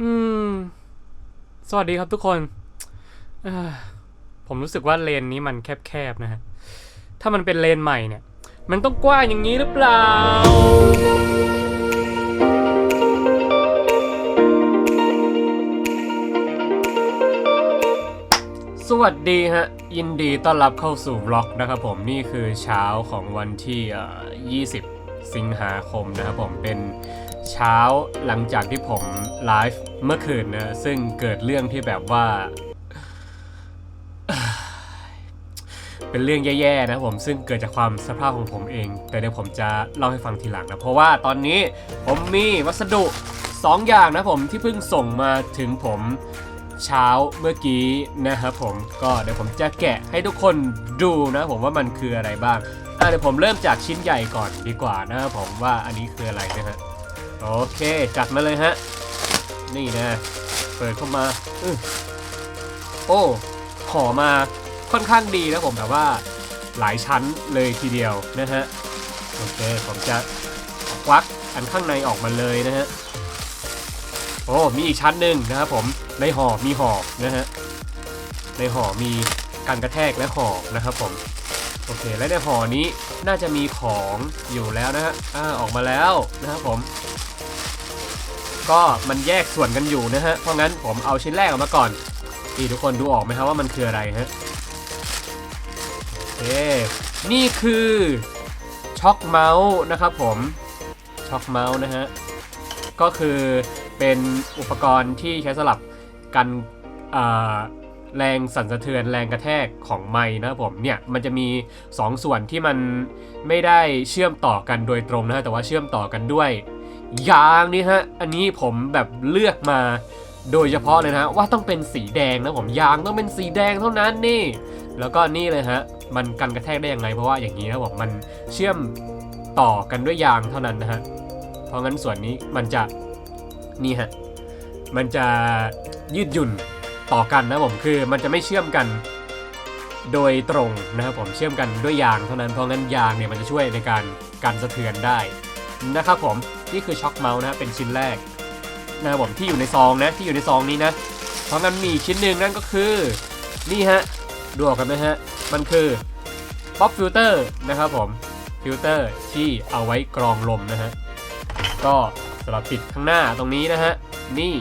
อืม สวัสดีครับทุกคน ผมรู้สึกว่าเลนนี้มันแคบๆนะฮะ ถ้ามันเป็นเลนใหม่เนี่ย มันต้องกว้างอย่างนี้หรือเปล่า สวัสดีฮะ ยินดีต้อนรับเข้าสู่บล็อกนะครับผมนี่คือเช้าของวันที่เอ่อ20 สิงหาคมนะครับผมเป็น เช้าหลังจากที่ผมไลฟ์เมื่อคืนนะซึ่งเกิดเรื่องที่แบบว่า เป็นเรื่องแย่ๆนะผมซึ่งเกิดจากความสภาพของผมเอง แต่เดี๋ยวผมจะเล่าให้ฟังทีหลังนะ เพราะว่าตอนนี้ผมมีวัสดุ 2 อย่างนะผมที่เพิ่งส่งมาถึงผมเช้าเมื่อกี้นะครับผมก็เดี๋ยวผมจะแกะให้ทุกคนดูนะผมว่ามันคืออะไรบ้างอะเดี๋ยวผมเริ่มจากชิ้นใหญ่ก่อนดีกว่านะครับผมว่าอันนี้คืออะไรนะฮะ โอเค จัดมาเลยฮะ นี่นะ เปิดเข้ามาอโอ้ห่อมาค่อนข้างดีนะผมแบบว่าหลายชั้นเลยทีเดียวนะฮะ โอเค ผมจะควักอันข้างในออกมาเลยนะฮะ โอ้ มีอีกชั้นหนึ่งนะครับผม ในห่อมีห่อนะฮะ ในห่อมีการกระแทกและห่อนะครับผม โอเค และในห่อนี้น่าจะมีของอยู่แล้วนะฮะ อ่า ออกมาแล้วนะครับผม ก็มันแยกส่วนกันอยู่นะฮะ เพราะงั้นผมเอาชิ้นแรกออกมาก่อนนี่ทุกคนดูออกไหมครับว่ามันคืออะไรฮะโอเคนี่คือช็อคเมาส์นะครับผมช็อคเมาส์นะฮะ ก็คือเป็นอุปกรณ์ที่ใช้สลับกันแรงสั่นสะเทือนแรงกระแทกของไม้นะครับผมเนี่ยมันจะมี 2 ส่วนที่มันไม่ได้เชื่อมต่อกันโดยตรงนะฮะแต่ว่าเชื่อมต่อกันด้วย ยางนี่ฮะ อันนี้ผมแบบเลือกมาโดยเฉพาะเลยนะว่าต้องเป็นสีแดงนะผมยางต้องเป็นสีแดงเท่านั้นนี่ แล้วก็นี่เลยฮะ มันกันกระแทกได้ยังไงเพราะว่าอย่างนี้นะผมมันเชื่อมต่อกันด้วยยางเท่านั้นนะฮะเพราะงั้นส่วนนี้มันจะนี่ฮะมันจะยืดหยุ่นต่อกันนะผมคือมันจะไม่เชื่อมกันโดยตรงนะครับผมเชื่อมกันด้วยยางเท่านั้นเพราะงั้นยางเนี่ยมันจะช่วยในการกันสะเทือนได้ นะครับผมนี่คือช็อคเมาส์นะเป็นชิ้นแรกนะครับผมที่อยู่ในซองนะที่อยู่ในซองนี้นะ เพราะงั้นมีชิ้นหนึ่งนั่นก็คือนี่ฮะดูออกกันไหมฮะ มันคือป๊อปฟิลเตอร์นะครับผมฟิลเตอร์ที่เอาไว้กรองลมนะฮะ ก็สำหรับติดข้างหน้าตรงนี้นะฮะ นี่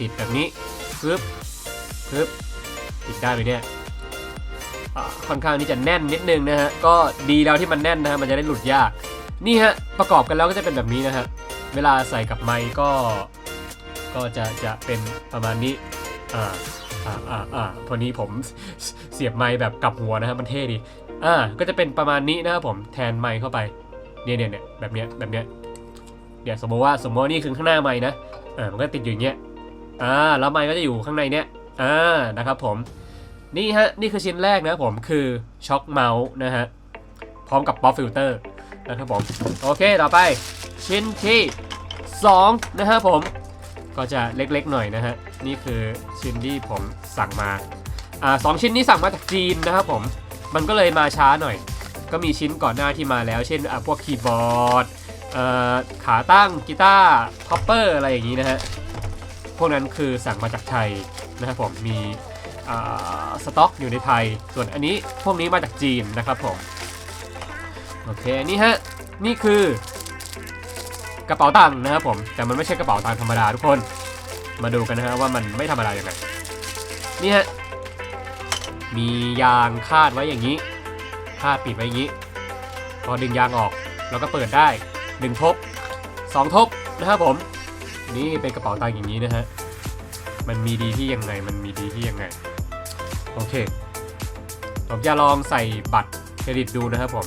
ติดแบบนี้ปึ๊บปึ๊บติดได้ไหมเนี่ยค่อนข้างที่จะแน่นนิดนึงนะฮะ ก็ดีแล้วที่มันแน่นนะฮะ มันจะได้หลุดยาก นี่ฮะ ประกอบกันแล้วก็จะเป็นแบบนี้นะฮะ เวลาใส่กับไมค์ก็ ก็จะจะเป็นประมาณนี้ อ่า อ่า อ่า อ่าพอนี้ผมเสียบไมค์แบบกลับหัวนะฮะ มันเท่ดี อ่า ก็จะเป็นประมาณนี้นะครับผม แทนไมค์เข้าไป เนี่ยเนี่ยเนี่ยแบบเนี้ย แบบเนี้ย เดี๋ยวสมมติว่าสมมติว่านี่คือข้างหน้าไม้นะเออมันก็ติดอยู่อย่างเงี้ย อ่า แล้วไม้ก็จะอยู่ข้างในเนี้ย อ่า นะครับผม นี่ฮะ นี่คือชิ้นแรกนะผม คือช็อคเมาส์นะฮะ พร้อมกับป๊อปฟิลเตอร์ นะครับผม โอเคต่อไปชิ้นที่2นะฮะผม ก็จะเล็กๆหน่อยนะฮะ นี่คือชิ้นที่ผมสั่งมาอ่าสองชิ้นนี้สั่งมาจากจีนนะครับผม มันก็เลยมาช้าหน่อย ก็มีชิ้นก่อนหน้าที่มาแล้ว เช่นพวกคีย์บอร์ดขาตั้งกีตาร์ท็อปเปอร์อะไรอย่างนี้นะฮะ พวกนั้นคือสั่งมาจากไทยนะครับผม มีสต็อกอยู่ในไทย ส่วนอันนี้พวกนี้มาจากจีนนะครับผม โอเคนี่ฮะนี่คือกระเป๋าตังค์นะครับผมแต่มันไม่ใช่กระเป๋าตังค์ธรรมดาทุกคน มาดูกันนะฮะว่ามันไม่ธรรมดาอย่างไรนี่ฮะมียางคาดไว้อย่างนี้คาดปิดไว้อย่างนี้ พอดึงยางออกเราก็เปิดได้หนึ่งทบสองทบนะครับผม นี่เป็นกระเป๋าตังค์อย่างนี้นะฮะมันมีดีที่ยังไงมันมีดีที่ยังไงโอเคผมจะลองใส่บัตรเครดิตดูนะครับผม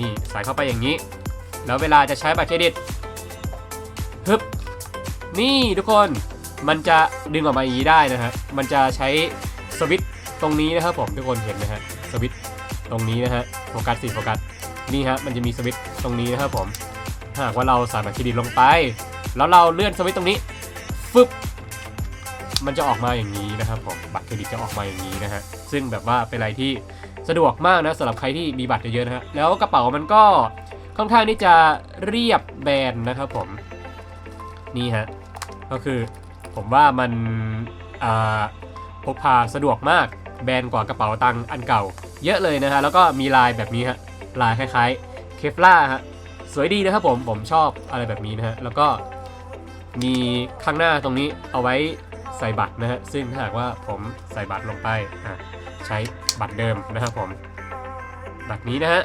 นี่ใส่เข้าไปอย่างนี้ แล้วเวลาจะใช้บัตรเครดิตฮึบนี่ทุกคนมันจะดึงออกมาอย่างนี้ได้นะฮะมันจะใช้สวิตช์ตรงนี้นะครับผมทุกคนเห็นไหมฮะสวิตช์ตรงนี้นะฮะโฟกัสสิโฟกัสนี่ฮะมันจะมีสวิตช์ตรงนี้นะครับผมหากว่าเราใส่บัตรเครดิตลงไป แล้วเราเลื่อนสวิตช์ตรงนี้ฟึบมันจะออกมาอย่างนี้นะครับผมบัตรเครดิตจะออกมาอย่างนี้นะฮะซึ่งแบบว่าเป็นอะไรที่ สะดวกมากนะสำหรับใครที่มีบัตรเยอะๆนะฮะแล้วกระเป๋ามันก็ค่อนข้างที่จะเรียบแบนนะครับผมนี่ฮะก็คือผมว่ามันพกพาสะดวกมากแบนกว่ากระเป๋าตังค์อันเก่า เยอะเลยนะฮะแล้วก็มีลายแบบนี้ฮะลายคล้ายๆเคฟล่าฮะสวยดีนะครับผมผมชอบอะไรแบบนี้นะฮะแล้วก็มีข้างหน้าตรงนี้เอาไว้ใส่บัตรนะฮะซึ่งถ้าหากว่าผมใส่บัตรลงไปใช้ บัตรเดิมนะครับผม บัตรนี้นะฮะ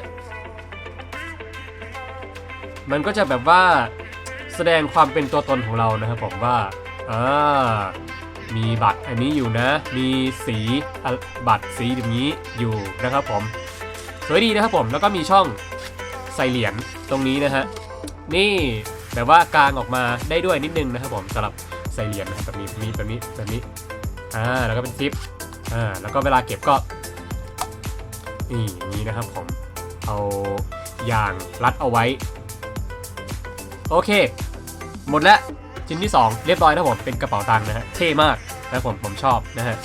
มันก็จะแบบว่าแสดงความเป็นตัวตนของเรานะครับผมว่าอ่ามีบัตรอันนี้อยู่นะ มีสีบัตรสีอย่างนี้อยู่นะครับผม สวยดีนะครับผม แล้วก็มีช่องใส่เหรียญตรงนี้นะฮะ นี่แบบว่ากางออกมาได้ด้วยนิดนึงนะครับผมสำหรับใส่เหรียญนะครับแบบนี้แบบนี้แบบนี้แบบนี้อ่าแล้วก็เป็นซิปอ่าแล้วก็เวลาเก็บก็ นี่อย่างนี้นะครับผมเอายางรัดเอาไว้ โอเค หมดแล้วชิ้นที่ 2 เรียบร้อยนะผมเป็นกระเป๋าตังค์นะฮะเท่มากนะผมผมชอบนะฮะ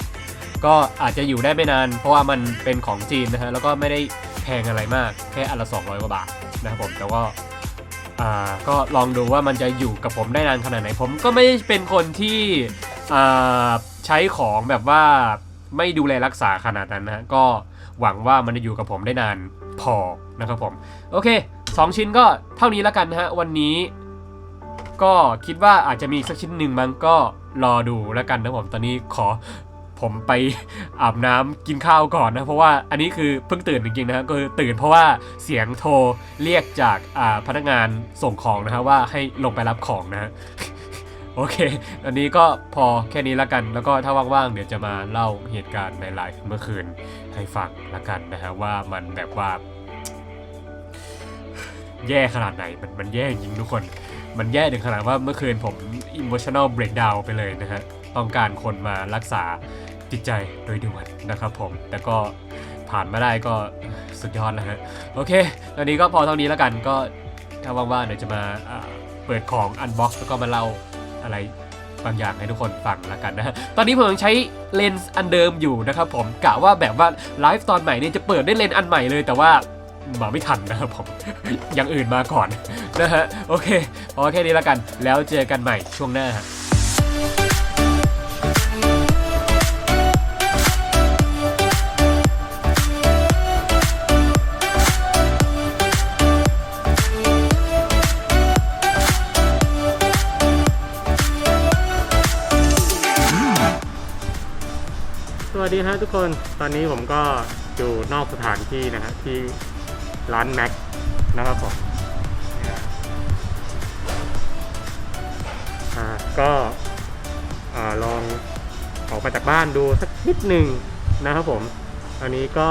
ก็อาจจะอยู่ได้ไม่นาน เพราะว่ามันเป็นของจีนนะฮะแล้วก็ไม่ได้แพงอะไรมากแค่อันละ 200 กว่าบาทนะครับผมแต่ก็อ่าก็ลองดูว่ามันจะอยู่กับผมได้นานขนาดไหนผมก็ไม่ได้เป็นคนที่อ่าใช้ของแบบว่าไม่ดูแลรักษาขนาดนั้นนะก็ หวังว่ามันจะอยู่กับผมได้นานพอนะครับผม โอเค 2 ชิ้นก็เท่านี้แล้วกันนะฮะ วันนี้ ก็คิดว่าอาจจะมีสักชิ้นหนึ่งมั้งก็รอดูแล้วกันนะผมตอนนี้ขอผมไปอาบน้ำกินข้าวก่อนนะ เพราะว่าอันนี้คือเพิ่งตื่นจริงๆนะฮะก็คือตื่นเพราะว่าเสียงโทรเรียกจากอ่าพนักงานส่งของนะฮะว่าให้ลงไปรับของนะฮะโอเค อันนี้ก็พอแค่นี้แล้วกัน แล้วก็ถ้าว่างๆ เดี๋ยวจะมาเล่าเหตุการณ์ในไลฟ์เมื่อคืน ให้ฟังละกันนะฮะว่ามันแบบว่า แย่ขนาดไหนมันมันแย่จริงทุกคน มันแย่ถึงขนาดว่าเมื่อคืนผม emotional breakdown ไปเลยนะฮะต้องการคนมารักษาจิตใจโดยด่วนนะครับผม แต่ก็ผ่านมาได้ก็สุดยอดแล้วฮะโอเค ตอนนี้ก็พอเท่านี้แล้วกันก็ถ้าว่างๆเดี๋ยวจะมาเปิดของ unbox แล้วก็มาเล่าอะไร บางอย่างให้ทุกคนฟังแล้วกันนะฮะตอนนี้ผมยังใช้เลนส์อันเดิมอยู่นะครับผมกะว่าแบบว่าไลฟ์ตอนใหม่เนี่ยจะเปิดได้เลนส์อันใหม่เลยแต่ว่ามาไม่ทันนะครับผม อย่างอื่นมาก่อนนะฮะ โอเค พอแค่นี้แล้วกัน แล้วเจอกันใหม่ช่วงหน้า วัสดีฮะทุกคน ตอนนี้ผมก็อยู่นอกสถานที่นะฮะที่ร้านแม็กนะครับผมก็ลองออกมาจากบ้านดูสักนิดหนึ่งนะครับผมอันนี้ก็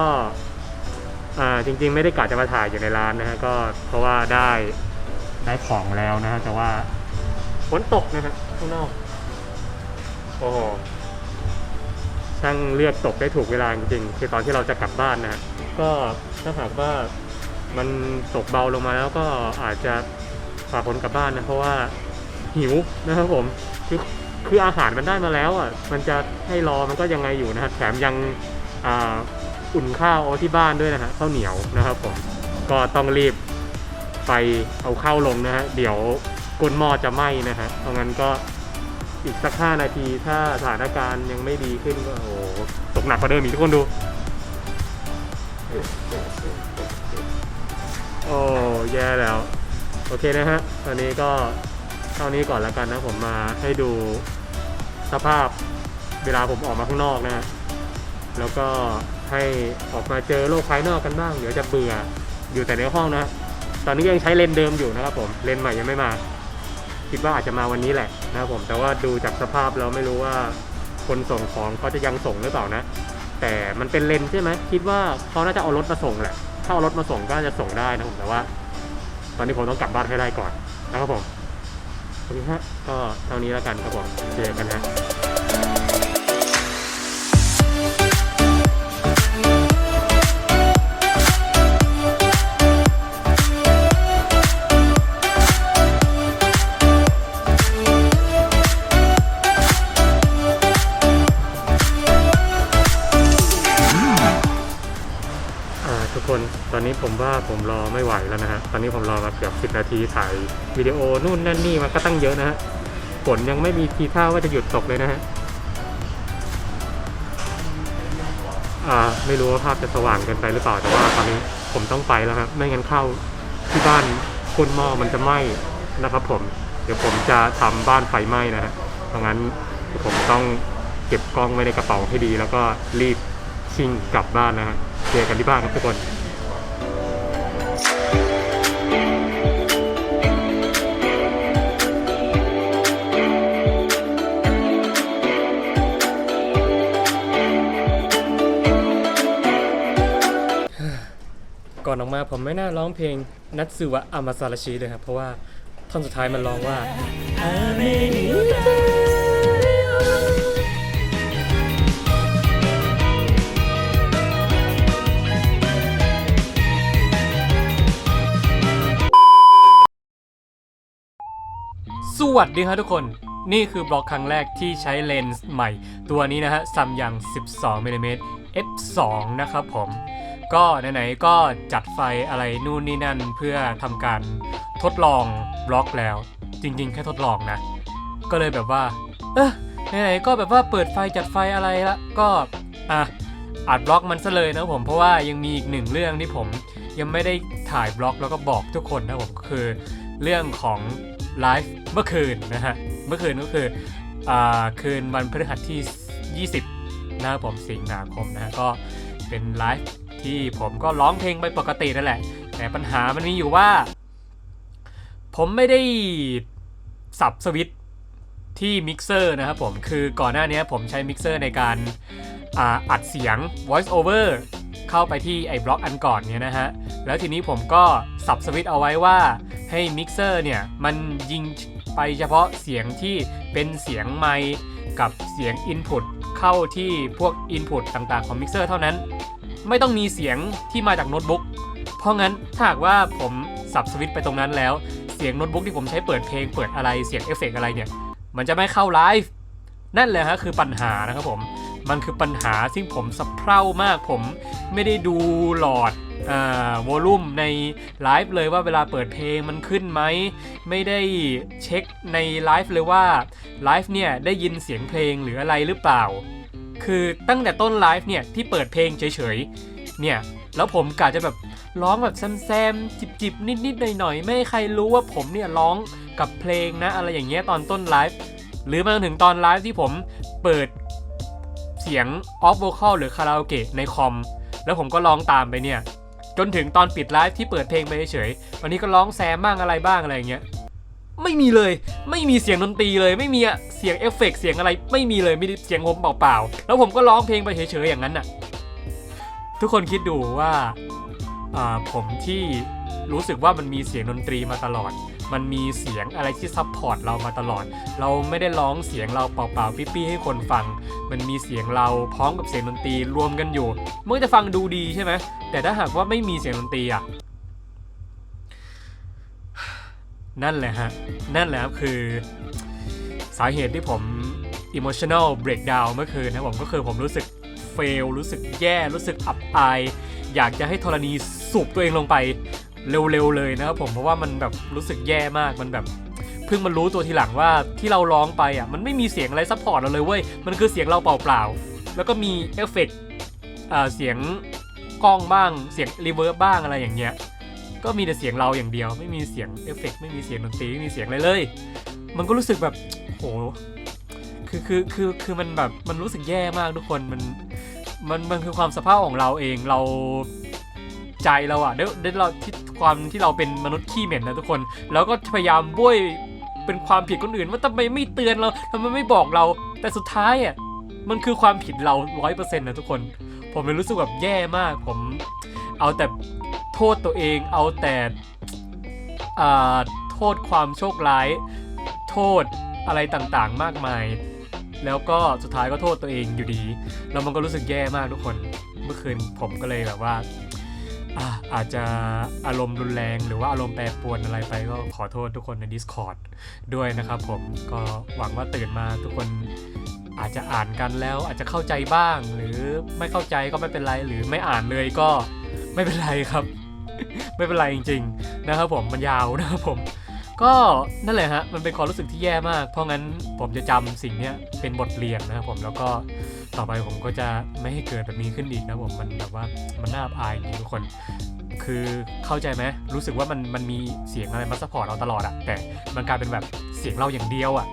จริงๆไม่ได้กะจะมาถ่ายอยู่ในร้านนะฮะก็เพราะว่าได้ได้ของแล้วนะฮะแต่ว่าฝนตกนะฮะข้างนอกโอ้โห ช่างเลือกตกได้ถูกเวลาจริงๆคือตอนที่เราจะกลับบ้านนะฮะก็ถ้าหากว่ามันตกเบาลงมาแล้วก็อาจจะฝากคนกลับบ้านนะเพราะว่าหิวนะครับผมคือคืออาหารมันได้มาแล้วอะมันจะให้รอมันก็ยังไงอยู่นะฮะแถมยังอ่าอุ่นข้าวเอาที่บ้านด้วยนะฮะข้าวเหนียวนะครับผมก็ต้องรีบไปเอาข้าวลงนะฮะเดี๋ยวก้นหม้อจะไหม้นะฮะเพราะงั้นก็ อีกสักห้านาที ถ้าสถานการณ์ยังไม่ดีขึ้นก็โอ้โหตกหนักกว่าเดิมอีกทุกคนดู โอ้แย่แล้ว โอเคนะฮะตอนนี้ก็เท่านี้ก่อนแล้วกันนะผมมาให้ดูสภาพเวลาผมออกมาข้างนอกนะฮะแล้วก็ให้ออกมาเจอโลกภายนอกกันบ้าง เดี๋ยวจะเบื่ออยู่แต่ในห้องนะ ตอนนี้ยังใช้เลนเดิมอยู่นะครับผม เลนใหม่ยังไม่มา คิดว่าอาจจะมาวันนี้แหละนะครับผมแต่ว่าดูจากสภาพเราไม่รู้ว่าคนส่งของเขาจะยังส่งหรือเปล่านะ แต่มันเป็นเลนใช่ไหมคิดว่าเขาน่าจะเอารถมาส่งแหละถ้าเอารถมาส่งก็จะส่งได้นะผมแต่ว่า ตอนนี้ผมต้องกลับบ้านให้ได้ก่อนนะครับผมโอเคฮะก็เท่านี้แล้วกันครับผมเจอกันฮะ ผมว่าผมรอไม่ไหวแล้วนะฮะ ตอนนี้ผมรอมาเกือบ10นาทีถ่ายวิดีโอนู่นนั่นนี่มันก็ตั้งเยอะนะฮะ ฝนยังไม่มีทีท่าว่าจะหยุดตกเลยนะฮะ อ่า ไม่รู้ว่าภาพจะสว่างเกินไปหรือเปล่า แต่ว่าตอนนี้ผมต้องไปแล้วครับ ไม่งั้นเข้าที่บ้านคุณหม้อมันจะไหม้นะครับผม เดี๋ยวผมจะทำบ้านไฟไหม้นะฮะ เพราะงั้นผมต้องเก็บกล้องไว้ในกระเป๋าให้ดี แล้วก็รีบชิ่งกลับบ้านนะฮะ เจอกันที่บ้านครับทุกคน อนออกมาผมไม่น่าร้องเพลงนัตสึวะอามาซาราชิเลยครับ เพราะว่าท่อนสุดท้ายมันร้องว่าสวัสดีครับทุกคน นี่คือบล็อกครั้งแรกที่ใช้เลนส์ใหม่ ตัวนี้นะฮะซัมยัง 12มิลลิเมตร f2 นะครับผม ก็ไหนๆก็จัดไฟอะไรนู่นนี่นั่นเพื่อทำการทดลองบล็อกแล้ว จริง ๆ แค่ทดลองนะ ก็เลยแบบว่า เออไหนๆก็แบบว่าเปิดไฟจัดไฟอะไรละก็อะอัดบล็อกมันซะเลยนะผมเพราะว่ายังมีอีกหนึ่งเรื่องที่ผมยังไม่ได้ถ่ายบล็อกแล้วก็บอกทุกคนนะผมคือเรื่องของไลฟ์เมื่อคืนนะฮะเมื่อคืนก็คืออ่าคืนวันพฤหัสที่ 20นะครับผมสิงหาคมนะฮะก็เป็นไลฟ์ ที่ผมก็ร้องเพลงไปปกตินั่นแหละ แต่ปัญหามันมีอยู่ว่า ผมไม่ได้สับสวิตที่มิกเซอร์นะครับผม คือก่อนหน้านี้ผมใช้มิกเซอร์ในการอ,าอัดเสียง voice over เข้าไปที่ไอ้บล็อกอันก่อนเนี่ยนะฮะ แล้วทีนี้ผมก็สับสวิตเอาไว้ว่าให้มิกเซอร์เนี่ย มันยิงไปเฉพาะเสียงที่เป็นเสียงไมค์กับเสียง Input เข้าที่พวก Input ต่างๆของมิกเซอร์เท่านั้น ไม่ต้องมีเสียงที่มาจากโน้ตบุ๊ก เพราะงั้นถ้าหากว่าผมสับสวิตช์ไปตรงนั้นแล้ว เสียงโน้ตบุ๊กที่ผมใช้เปิดเพลงเปิดอะไรเสียงเอฟเฟกต์อะไรเนี่ย มันจะไม่เข้าไลฟ์นั่นแหละฮะคือปัญหานะครับผม มันคือปัญหาซึ่งผมสะเพร่ามากผมไม่ได้ดูหลอดอ่าวอลลุ่มในไลฟ์เลยว่าเวลาเปิดเพลงมันขึ้นไหม ไม่ได้เช็คในไลฟ์เลยว่าไลฟ์เนี่ยได้ยินเสียงเพลงหรืออะไรหรือเปล่า คือตั้งแต่ต้นไลฟ์เนี่ยที่เปิดเพลงเฉยๆ เนี่ย แล้วผมกะจะแบบร้องแบบแซมๆ จิบๆ นิดๆ หน่อยๆ ไม่ให้ใครรู้ว่าผมเนี่ยร้องกับเพลงนะ อะไรอย่างเงี้ยตอนต้นไลฟ์หรือมาถึงตอนไลฟ์ที่ผมเปิดเสียงออฟ v o ค a l หรือคาราโอเกะในคอม แล้วผมก็ร้องตามไปเนี่ย จนถึงตอนปิดไลฟ์ที่เปิดเพลงไปเฉยๆวันนี้ก็ร้องแซมบ้างอะไรบ้างอะไรอย่างเงี้ย ไม่มีเลย ไม่มีเสียงดนตรีเลย ไม่มีเสียงเอฟเฟกต์เสียงอะไร ไม่มีเลยมีเสียงผมเปล่าๆ แล้วผมก็ร้องเพลงไปเฉยๆอย่างนั้นน่ะ ทุกคนคิดดูว่าอ่าผมที่รู้สึกว่ามันมีเสียงดนตรีมาตลอด มันมีเสียงอะไรที่ซัพพอร์ตเรามาตลอด เราไม่ได้ร้องเสียงเราเปล่าๆปี้ๆให้คนฟัง มันมีเสียงเราพร้อมกับเสียงดนตรีรวมกันอยู่ เมันก็จะฟังดูดีใช่ไหม แต่ถ้าหากว่าไม่มีเสียงดนตรีอะ นั่นแหละฮะ นั่นแหละครับคือสาเหตุที่ผม emotional breakdown เมื่อคืนนะผมก็คือผมรู้สึก fail รู้สึกแย่รู้สึกอับอาย อยากจะให้ธรณีสูบตัวเองลงไปเร็วๆเลยนะครับผมเพราะว่ามันแบบรู้สึกแย่มากมันแบบเพิ่งมารู้ตัวทีหลังว่าที่เราร้องไปอะมันไม่มีเสียงอะไรซัพพอร์ตเราเลยเว้ยมันคือเสียงเราเปล่าๆแล้วก็มีเอฟเฟกต์เสียงกล้องบ้างเสียงรีเวิร์บบ้างอะไรอย่างเงี้ย ก็มีแต่เสียงเราอย่างเดียว ไม่มีเสียงเอฟเฟกไม่มีเสียงดนตรีไม่มีเสียงอะไรเลย มันก็รู้สึกแบบโหคือคือคือคือมันแบบมันรู้สึกแย่มากทุกคนมันมันมันคือความสภาพของเราเองเราใจเราอะด้วยด้วยเราที่ความที่เราเป็นมนุษย์ขี้เหม็นนะทุกคน แล้วก็พยายามบ้วยเป็นความผิดคนอื่นว่าทำไมไม่เตือนเราทำไมไม่บอกเรา แต่สุดท้ายอะมันคือความผิดเราร้อยเปอร์เซ็นต์นะทุกคน ผมเลยรู้สึกแบบแย่มาก ผมเอาแต่ โทษตัวเองเอาแต่โทษความโชคร้าย โทษอะไรต่างๆ มากมาย แล้วก็สุดท้ายก็โทษตัวเองอยู่ดี แล้วมันก็รู้สึกแย่มากทุกคน เมื่อคืนผมก็เลยแบบว่าอาอาจจะอารมณ์รุนแรงหรือว่าอารมณ์แปรปรวนอะไรไปก็ขอโทษทุกคนใน Discord ด้วยนะครับผมก็หวังว่าตื่นมาทุกคนอาจจะอ่านกันแล้วอาจจะเข้าใจบ้าง หรือไม่เข้าใจก็ไม่เป็นไรหรือไม่อ่านเลยก็ไม่เป็นไรครับ ไม่เป็นไรจริง ๆ นะครับผมมันยาวนะครับผม ก็นั่นแหละฮะมันเป็นความรู้สึกที่แย่มาก เพราะงั้นผมจะจำสิ่งนี้เป็นบทเรียนนะครับผมแล้วก็ต่อไปผมก็จะไม่ให้เกิดแบบนี้ขึ้นอีกนะผมมันแบบว่ามันน่าอับอายจริงทุกคน คือเข้าใจไหมรู้สึกว่ามันมันมีเสียงอะไรมาซัพพอร์ตเราตลอดอะแต่มันกลายเป็นแบบเสียงเราอย่างเดียวอะ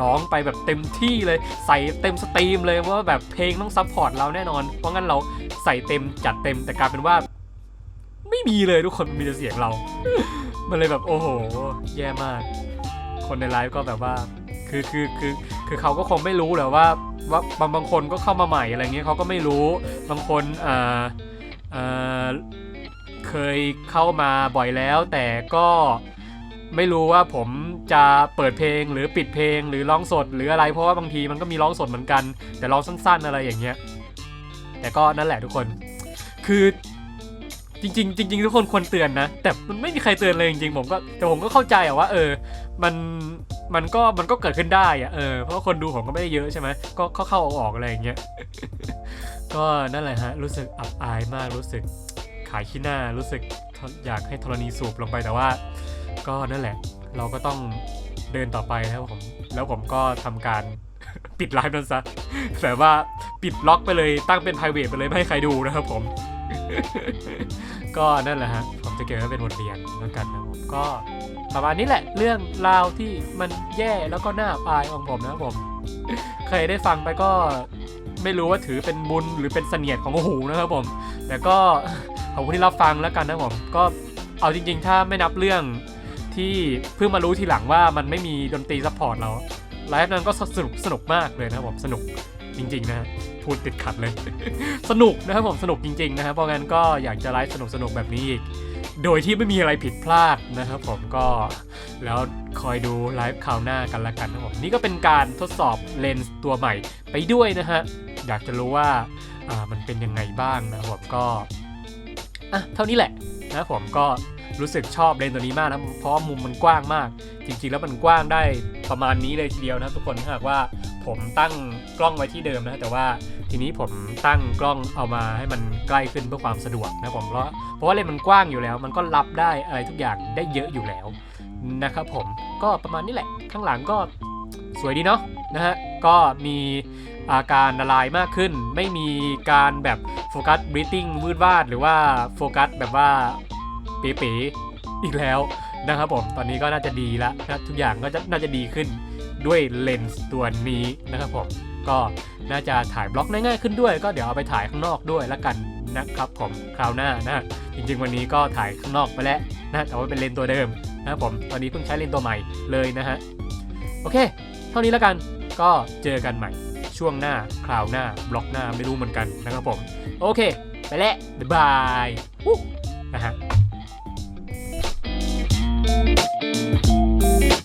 ร้องไปแบบเต็มที่เลยใส่เต็มสตรีมเลยว่าแบบเพลงต้องซัพพอร์ตเราแน่นอน เพราะงั้นเราใส่เต็มจัดเต็มแต่กลายเป็นว่า ไม่มีเลยทุกคนมีแต่เสียงเรา มันเลยแบบโอ้โห แย่มาก คนในไลฟ์ก็แบบว่า คือคือคือคือเขาก็คงไม่รู้แหละว่าว่าบางบางคนก็เข้ามาใหม่อะไรเงี้ยเขาก็ไม่รู้บางคนอ่าอ่าเคยเข้ามาบ่อยแล้ว แต่ก็ไม่รู้ว่าผมจะเปิดเพลงหรือปิดเพลงหรือร้องสดหรืออะไร เพราะว่าบางทีมันก็มีร้องสดเหมือนกัน แต่ร้องสั้น ๆ อะไรอย่างเงี้ยแต่ก็นั่นแหละทุกคน คือ จริงๆจริงๆทุกคนควรเตือนนะ แต่มันไม่มีใครเตือนเลยจริงๆผมก็แต่ผมก็เข้าใจอะว่าเออ มันมันก็มันก็เกิดขึ้นได้อะเออเพราะคนดูผมก็ไม่ได้เยอะใช่ไหมก็เข้าเข้าออกอะไรอย่างเงี้ยก็นั่นแหละฮะรู้สึกอับอายมากรู้สึกขายขี้หน้ารู้สึกอยากให้ธรณีสูบลงไปแต่ว่า ก็นั่นแหละ เราก็ต้องเดินต่อไปนะครับผมแล้วผมก็ทำการปิดไลฟ์นั้นซะแต่ว่าปิดล็อกไปเลยตั้งเป็น p r i v a t ไปเลยไม่ให้ใครดูนะครับผม ก็นั่นแหละฮะ ผมจะเก็บไว้เป็นบทเรียนแล้วกันนะผมก็ประมาณนี้แหละ เรื่องราวที่มันแย่แล้วก็น่าอายของผมนะผม ใครได้ฟังไปก็ไม่รู้ว่าถือเป็นบุญหรือเป็นเสนียดของหูนะครับผม แต่ก็ขอบคุณที่รับฟังแล้วกันนะผม ก็เอาจริง ๆ ถ้าไม่นับเรื่องที่เพิ่งมารู้ทีหลังว่ามันไม่มีดนตรีซัพพอร์ตเราไลฟ์นั้นก็สนุกสนุกมากเลยนะครับผมสนุก จริงๆนะพูดติดขัดเลย สนุกนะครับผมสนุกจริง ๆ นะครับเพราะงั้นก็อยากจะไลฟ์สนุกๆแบบนี้อีกโดยที่ไม่มีอะไรผิดพลาดนะครับผมก็แล้วคอยดูไลฟ์คราวหน้ากันละกันนะครับผมนี่ก็เป็นการทดสอบเลนส์ตัวใหม่ไปด้วยนะฮะอยากจะรู้ว่าอ่ามันเป็นยังไงบ้างนะครับผมก็อะเท่านี้แหละนะครับผมก็ รู้สึกชอบเลนตัวนี้มากนะเพราะมุมมันกว้างมาก จริงๆแล้วมันกว้างได้ประมาณนี้เลยทีเดียวนะทุกคนถ้าหากว่าผมตั้งกล้องไว้ที่เดิมนะแต่ว่าทีนี้ผมตั้งกล้องเอามาให้มันใกล้ขึ้นเพื่อความสะดวกนะผมเพราะเพราะว่าเลนมันกว้างอยู่แล้ว มันก็รับได้อะไรทุกอย่างได้เยอะอยู่แล้วนะครับผมก็ประมาณนี้แหละ ข้างหลังก็สวยดีเนาะนะฮะก็มีอาการละลายมากขึ้น ไม่มีการแบบโฟกัสบรีติ้งวืดวาดหรือว่าโฟกัสแบบว่า เป๋ๆอีกแล้วนะครับผมตอนนี้ก็น่าจะดีแล้วนะทุกอย่างก็จะน่าจะดีขึ้นด้วยเลนส์ตัวนี้นะครับผมก็น่าจะถ่ายบล็อกง่ายขึ้นด้วย ก็เดี๋ยวเอาไปถ่ายข้างนอกด้วยละกันนะครับผมคราวหน้านะจริงๆวันนี้ก็ถ่ายข้างนอกไปแล้วนะแต่ว่าเป็นเลนส์ตัวเดิมนะครับผมตอนนี้เพิ่งใช้เลนส์ตัวใหม่เลยนะฮะโอเค เท่านี้แล้วกันก็เจอกันใหม่ช่วงหน้าคราวหน้าบล็อกหน้าไม่รู้เหมือนกันนะครับผม โอเค ไปแล้วบ๊ายบายนะฮะ Thank you.